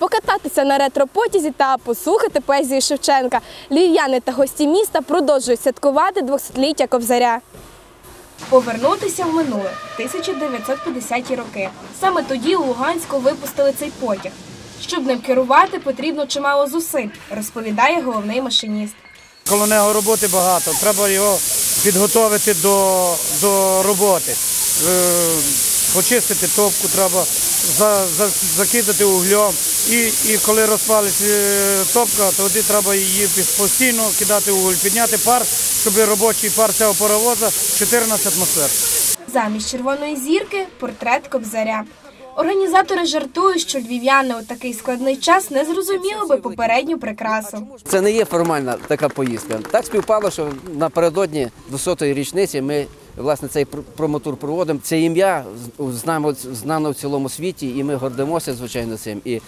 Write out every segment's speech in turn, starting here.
покататися на ретропотязі та послухати поезію Шевченка. Львів'яни та гості міста продовжують святкувати 200-ліття Кобзаря. Повернутися в минуле 1950-ті роки. Саме тоді у Луганську випустили цей потяг. Щоб ним керувати, потрібно чимало зусиль, розповідає головний машиніст. Коло нього роботи багато, треба його підготовити до, до роботи. Е, Почистити топку треба, за, за, закидати углем. І, і коли розпалиться е, топка, тоді треба її постійно кидати уголь, підняти пар, щоб робочий пар цього паровоза 14 атмосфер. Замість червоної зірки портрет Кобзаря. Організатори жартують, що львів'яни у такий складний час не зрозуміли би попередню прикрасу. Це не є формальна така поїздка. Так співпало, що напередодні до сотої річниці ми власне цей пр- промотур проводимо. Це ім'я з- знамо, знано в цілому світі, і ми гордимося, звичайно, цим. І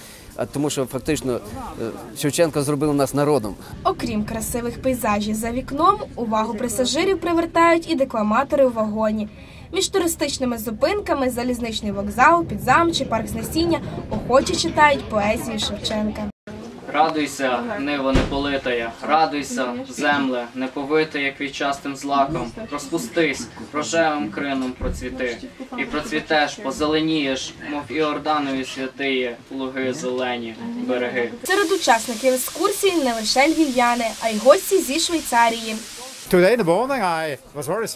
тому що фактично е, Шевченко зробив нас народом. Окрім красивих пейзажів за вікном, увагу пасажирів привертають і декламатори у вагоні. Між туристичними зупинками залізничний вокзал, підзам чи парк знесіння охоче читають поезію Шевченка. Радуйся, ниво не политая, радуйся, земле, не повитая квітчастим злаком, розпустись, рожевим крином процвіти, і процвітеш, позеленієш, мов іорданові святиє, луги зелені, береги. Серед учасників екскурсії не лише львів'яни, а й гості зі Швейцарії.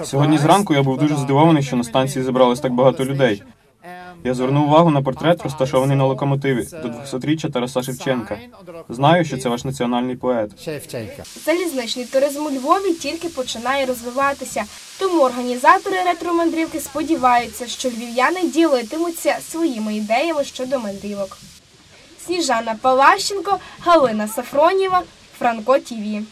Сьогодні зранку я був дуже здивований, що на станції зібралось так багато людей. Я звернув увагу на портрет, розташований на локомотиві до 200-річчя Тараса Шевченка. Знаю, що це ваш національний поет. Залізничний туризм у Львові тільки починає розвиватися, тому організатори ретро-мандрівки сподіваються, що львів'яни ділитимуться своїми ідеями щодо мандрівок. Сніжана Палащенко, Галина Сафронєва, Франко Тіві.